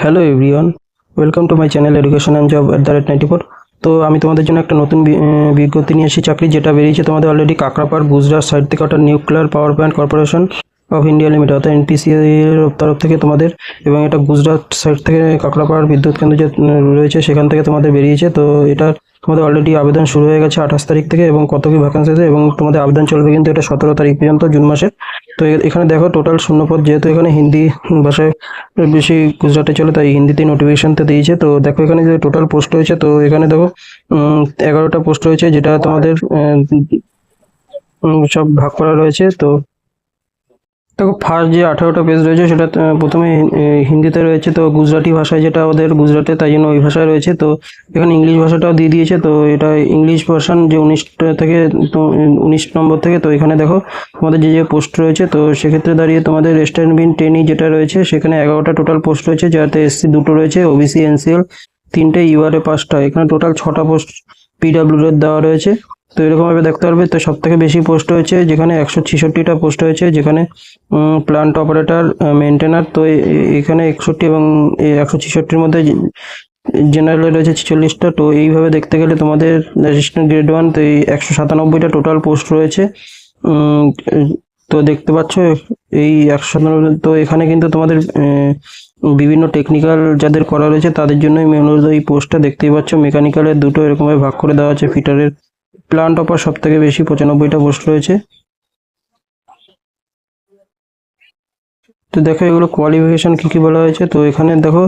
Hello everyone welcome to my channel education and job at the rate ninety four তো আমি তোমাদের জন্য একটা নতুন বিজ্ঞপ্তি নিয়ে এসেছি, চাকরি যেটা বেরিয়েছে তোমাদের অলরেডি কাকরাপাড় গুজরাট সাইড থেকে ওটা nuclear power plant corporation of India limited অর্থাৎ এনপিসি এর তরফ থেকে তোমাদের, এবং এটা গুজরাট সাইড থেকে কাকরাপাড় বিদ্যুৎ কেন্দ্র যে রয়েছে সেখান থেকে তোমাদের বেরিয়েছে। তো এটা তোমাদের অলরেডি আবেদন শুরু হয়ে গেছে আঠাশ তারিখ থেকে এবং কত কি আছে এবং তোমাদের আবেদন চলবে কিন্তু এটা সতেরো তারিখ পর্যন্ত, জুন মাসের। তো এখানে দেখো টোটাল শূন্যপদ, যেহেতু এখানে হিন্দি ভাষায় বেশি গুজরাটে চলে, তাই হিন্দিতে নোটিফিকেশনটা দিয়েছে। তো দেখো এখানে যে টোটাল পোস্ট রয়েছে, তো এখানে দেখো এগারোটা পোস্ট রয়েছে যেটা তোমাদের সব ভাগ করা রয়েছে। তো দেখো ফার্স্ট যে আঠারোটা পেজ রয়েছে, সেটা প্রথমে হিন্দিতে রয়েছে, তো গুজরাটি ভাষায় যেটা ওদের গুজরাটে, তাই জন্য ওই ভাষায় রয়েছে, তো এখানে ইংলিশ ভাষাটাও দিয়ে দিয়েছে, তো এটা ইংলিশ ভার্সান যে উনিশটা থেকে, তো, উনিশ নম্বর থেকে, তো এখানে দেখো, তোমাদের যে যে পোস্ট রয়েছে, তো সেক্ষেত্রে দাঁড়িয়ে তোমাদের ওয়েস্টার্ন বিন টেনি যেটা রয়েছে, সেখানে এগারোটা টোটাল পোস্ট রয়েছে, যাতে এসসি দুটো রয়েছে ওবিসি এনসিএল তিনটে ইউআরএ পাঁচটা, এখানে টোটাল ছটা পোস্ট পিডাব্লিউ এর দেওয়া রয়েছে। তো এরকমভাবে দেখতে পারবে। তো সব থেকে বেশি পোস্ট হয়েছে যেখানে একশো ছেষট্টিটা পোস্ট হয়েছে, যেখানে প্লান্ট অপারেটর মেনটেনার তো এখানে একষট্টি এবং একশো ছেষট্টির মধ্যে জেনারেলে রয়েছে ছেচল্লিশটা। তো এইভাবে দেখতে গেলে তোমাদের অ্যাসিস্ট্যান্ট গ্রেড ওয়ান তো এই একশো সাতানব্বইটা টোটাল পোস্ট রয়েছে। তো দেখতে পাচ্ছ, এই একশো সাতানব্বই, তো এখানে কিন্তু তোমাদের বিভিন্ন টেকনিক্যাল যাদের করা রয়েছে, তাদের জন্যই মূলত এই পোস্টটা দেখতেই পাচ্ছ মেকানিক্যালের দুটো এরকমভাবে ভাগ করে দেওয়া আছে, ফিটারের। প্লান্ট অপার সব থেকে বেশি পঁচানব্বইটা পোস্ট রয়েছে। তো দেখো, এগুলো কোয়ালিফিকেশন কী কী বলা হয়েছে? তো এখানে দেখো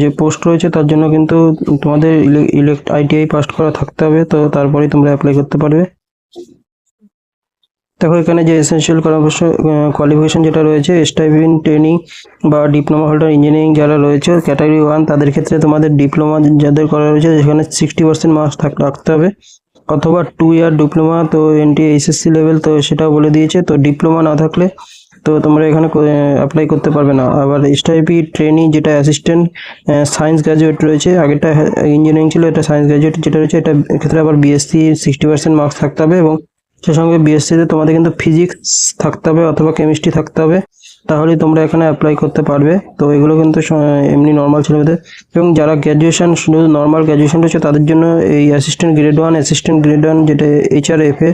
যে পোস্ট রয়েছে, তার জন্য কিন্তু তোমাদের ইলেক্ট আইটিআই পাস করা থাকতে হবে। তো তারপরেই তোমরা অ্যাপ্লাই করতে পারবে। দেখো, এখানে যে এসেনশিয়াল কোয়ালিফিকেশন যেটা রয়েছে স্টাইপিন ট্রেনিং বা ডিপ্লোমা হোল্ডার ইঞ্জিনিয়ারিং যারা রয়েছে ক্যাটাগরি ওয়ান তাদের ক্ষেত্রে তোমাদের ডিপ্লোমা যাদের করা রয়েছে, সেখানে সিক্সটি পার্সেন্ট মার্কস রাখতে হবে। অথবা টু ইয়ার ডিপ্লোমা তো এনটি এইচএসসি লেভেল তো সেটাও বলে দিয়েছে। তো ডিপ্লোমা না থাকলে, তো তোমরা এখানে অ্যাপ্লাই করতে পারবে না। আবার এসটাইপি ট্রেনিং যেটা অ্যাসিস্ট্যান্ট সায়েন্স গ্র্যাজুয়েট রয়েছে, আগেরটা ইঞ্জিনিয়ারিং ছিল, এটা সায়েন্স গ্র্যাজুয়েট যেটা রয়েছে, এটা ক্ষেত্রে আবার বিএসসি সিক্সটি পার্সেন্ট মার্কস থাকতে হবে এবং সে সঙ্গে বিএসসিতে তোমাদের কিন্তু ফিজিক্স থাকতে হবে অথবা কেমিস্ট্রি থাকতে হবে। তাহলেই তোমরা এখানে অ্যাপ্লাই করতে পারবে। তো এগুলো কিন্তু এমনি নর্মাল ছেলেমেয়েদের। এবং যারা গ্র্যাজুয়েশান শুধু নর্মাল গ্র্যাজুয়েশন রয়েছে, তাদের জন্য এই assistant grade one assistant grade one যেটা এইচআর এফ এ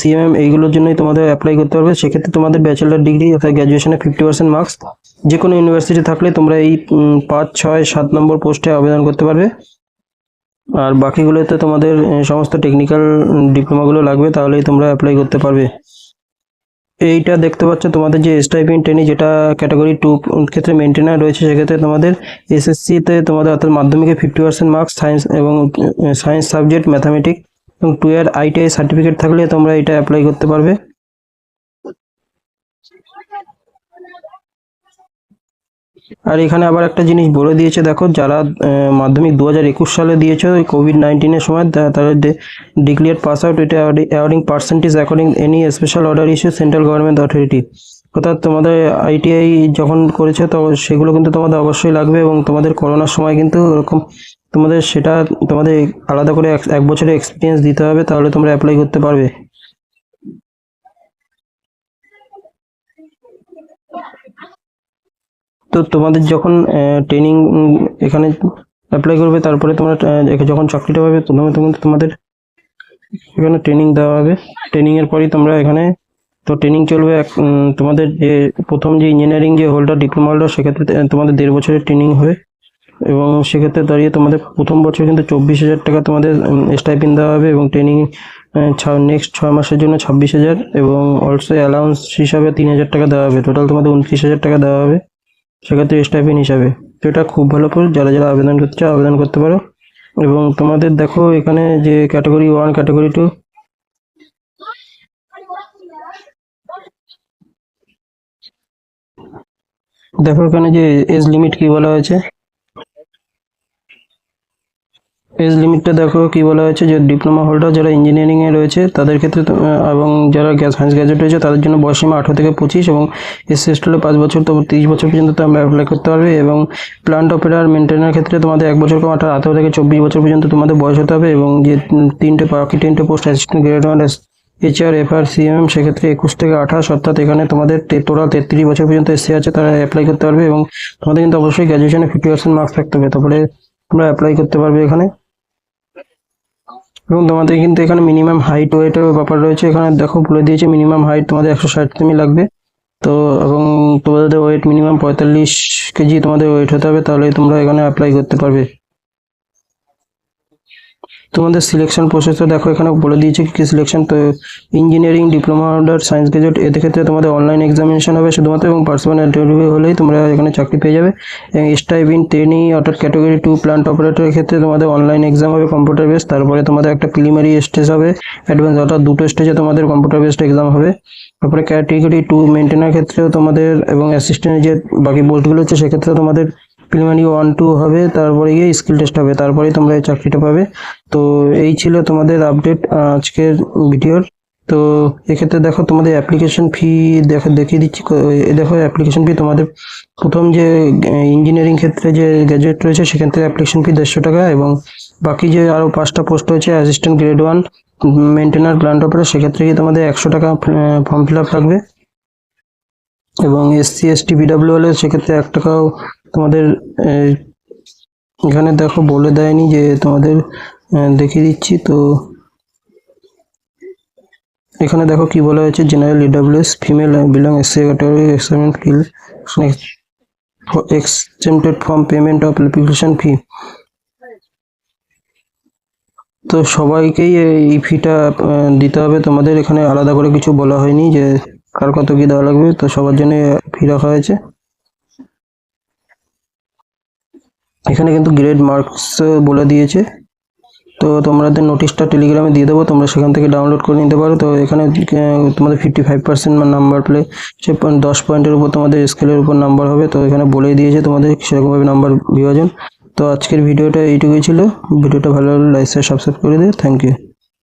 সিএমএম এইগুলোর জন্যই তোমাদের অ্যাপ্লাই করতে পারবে। সেক্ষেত্রে তোমাদের ব্যাচেলার ডিগ্রি অর্থাৎ গ্র্যাজুয়েশনে ফিফটি পার্সেন্ট মার্কস যে কোনো ইউনিভার্সিটি থাকলে তোমরা এই পাঁচ, ছয়, সাত নম্বর পোস্টে আবেদন করতে পারবে। আর বাকিগুলোতে তোমাদের সমস্ত টেকনিক্যাল ডিপ্লোমাগুলো লাগবে, তাহলেই তোমরা অ্যাপ্লাই করতে পারবে। এইটা দেখতে পাচ্ছ, তোমাদের যে স্টাইপিং ট্রেনিং যেটা ক্যাটাগরি টু ক্ষেত্রে মেনটেনার রয়েছে, সেক্ষেত্রে তোমাদের এসএসসিতে তোমাদের অর্থাৎ মাধ্যমিকে ফিফটি পার্সেন্ট মার্কস সায়েন্স এবং সায়েন্স সাবজেক্ট ম্যাথামেটিক এবং টু ইয়ার আইটিআই সার্টিফিকেট থাকলে তোমরা এটা অ্যাপ্লাই করতে পারবে। আর এখানে আবার একটা জিনিস বলে দিয়েছে, দেখো, যারা মাধ্যমিক দু হাজার একুশ সালে দিয়েছ কোভিড নাইন্টিনের সময় তাদের ডিক্লিয়ার পাস আউট এটা awarding percentage according any special order issue central government authority অর্থাৎ তোমাদের আইটিআই যখন করেছে, তো সেগুলো কিন্তু তোমাদের অবশ্যই লাগবে এবং তোমাদের করোনার সময় কিন্তু ওরকম তোমাদের সেটা তোমাদের আলাদা করে এক বছরের এক্সপিরিয়েন্স দিতে হবে, তাহলে তোমরা অ্যাপ্লাই করতে পারবে। তো তোমাদের যখন ট্রেনিং এখানে অ্যাপ্লাই করবে, তারপরে তোমরা যখন চাকরিটা পাবে প্রথমে তুমি তোমাদের এখানে ট্রেনিং দেওয়া হবে। ট্রেনিং এর পরই তোমরা এখানে, তো ট্রেনিং চলবে। এক তোমাদের যে প্রথম যে ইঞ্জিনিয়ারিং যে হোল্ডার ডিপ্লোমা হোল্ডার সেক্ষেত্রে তোমাদের দেড় বছরের ট্রেনিং হবে। এবং সেক্ষেত্রে দাঁড়িয়ে তোমাদের প্রথম বছর কিন্তু চব্বিশ হাজার টাকা তোমাদের স্টাইপিন দেওয়া হবে এবং ট্রেনিং নেক্সট ছয় মাসের জন্য ছাব্বিশ হাজার এবং অলসো অ্যালাউন্স হিসাবে তিন হাজার টাকা দেওয়া হবে। টোটাল তোমাদের উনত্রিশ হাজার টাকা দেওয়া হবে। সেক্ষেত্রে স্টাইপেন হিসাবে। তো এটা খুব ভালো পোস্ট যারা যারা আবেদন করতে চাও আবেদন করতে পারো। এবং তোমাদের দেখো এখানে যে ক্যাটাগরি ওয়ান ক্যাটাগরি টু দেখো এখানে যে এজ লিমিট কি বলা হয়েছে? এজ লিমিটটা দেখো, কি বলা হয়েছে? যে ডিপ্লোমা হোল্ডার যারা ইঞ্জিনিয়ারিং এ রয়েছে, তাদের ক্ষেত্রে এবং যারা গ্যাস সায়েন্স গ্র্যাজুয়েট রয়েছে, তাদের জন্য বয়সীমা আঠারো থেকে পঁচিশ এবং এস হলে পাঁচ বছর তো তিরিশ বছর পর্যন্ত তোমরা অ্যাপ্লাই করতে পারবে এবং প্লান্ট অপারেটর মেনটেনার ক্ষেত্রে তোমাদের এক বছর কম আঠারো আঠারো থেকে চব্বিশ বছর পর্যন্ত তোমাদের বয়স হতে হবে এবং যে তিনটে বাকি তিনটে post assistant grade one HR FR CM সেক্ষেত্রে একুশ থেকে আঠাশ, অর্থাৎ এখানে তোমাদের টোটাল তেত্রিশ বছর পর্যন্ত এসে আছে, তারা অ্যাপ্লাই করতে পারবে এবং তোমাদের কিন্তু অবশ্যই গ্র্যাজুয়েশনে ফিফটি পার্সেন্ট মার্কস থাকতে হবে, তারপরে তোমরা অ্যাপ্লাই করতে পারবে এখানে। এবং তোমাদের কিন্তু এখানে মিনিমাম হাইট ওয়েটের ব্যাপার রয়েছে। এখানে দেখো, বলে দিয়েছে মিনিমাম হাইট তোমাদের একশো ষাট তুমি লাগবে। তো, এবং তোমাদের ওয়েট মিনিমাম পঁয়তাল্লিশ কেজি তোমাদের ওয়েট হতে হবে, তাহলে তোমরা এখানে অ্যাপ্লাই করতে পারবে। তোমাদের সিলেকশন প্রসেসটা দেখো এখানে বলে দিয়েছে কি সিলেকশন তো engineering diploma order science graduate এদের ক্ষেত্রে তোমাদের অনলাইন এক্সামিনেশন হবে শুধুমাত্র এবং পার্সোনাল ইন্টারভিউ হলেই তোমরা এখানে চাকরি পেয়ে যাবে। এবং স্টাইপ ইন ট্রেনি অর্থাৎ ক্যাটাগরি টু প্লান্ট অপারেটরের ক্ষেত্রে তোমাদের অনলাইন এক্সাম হবে কম্পিউটার বেস তারপরে তোমাদের একটা প্রিলিমারি স্টেজ হবে অ্যাডভান্স অর্থাৎ দুটো স্টেজে তোমাদের কম্পিউটার বেসড এক্সাম হবে। তারপরে ক্যাটাগরি টু মেনটেনার ক্ষেত্রেও তোমাদের এবং অ্যাসিস্ট্যান্টের যে বাকি পোস্টগুলো হচ্ছে সেক্ষেত্রে তোমাদের প্রিলিমারি ওয়ান টু হবে, তারপরে গিয়ে স্কিল টেস্ট হবে, তারপরেই তোমরা এই চাকরিটা পাবে। তো এই ছিল তোমাদের আপডেট আজকের ভিডিওর তো এক্ষেত্রে দেখো তোমাদের অ্যাপ্লিকেশন ফি দেখো, দেখিয়ে দিচ্ছি দেখো অ্যাপ্লিকেশন ফি তোমাদের প্রথম যে ইঞ্জিনিয়ারিং ক্ষেত্রে যে গ্র্যাজুয়েট রয়েছে সেক্ষেত্রে অ্যাপ্লিকেশন ফি দেড়শো টাকা এবং বাকি যে আরও পাঁচটা পোস্ট রয়েছে assistant grade one maintainer plant operator সেক্ষেত্রে গিয়ে তোমাদের একশো টাকা ফর্ম ফিল আপ লাগবে। এবং এসসি এসটি বিডাব্লিউ হলে সেক্ষেত্রে এক টাকাও তোমাদের এখানে দেখো বলে দেয়নি যে তোমাদের দেখিয়ে দিচ্ছি, তো এখানে দেখো কি বলা হয়েছে general EWS female belong SC category experiment kill exempted from payment of application fee তো সবাইকেই এই ফিটা দিতে হবে। তোমাদের এখানে আলাদা করে কিছু বলা হয়নি যে কার কত কি দেওয়া লাগবে, তো সবার জন্য ফি রাখা হয়েছে। এখানে কিন্তু গ্রেড মার্কস বলে দিয়েছে। তো তোমাদের নোটিশটা টেলিগ্রামে দিয়ে দেবো, তোমরা সেখান থেকে ডাউনলোড করে নিতে পারো। তো এখানে তোমাদের ফিফটি ফাইভ পার্সেন্ট নাম্বার পেলে সে দশ পয়েন্টের উপর তোমাদের স্কেলের উপর নাম্বার হবে। তো এখানে বলেই দিয়েছে তোমাদের সেরকমভাবে নাম্বার বিভাজন। তো আজকের ভিডিওটা এইটুকুই ছিল। ভিডিওটা ভালো লাগলে লাইক সাবস্ক্রাইব করে দিও। Thank you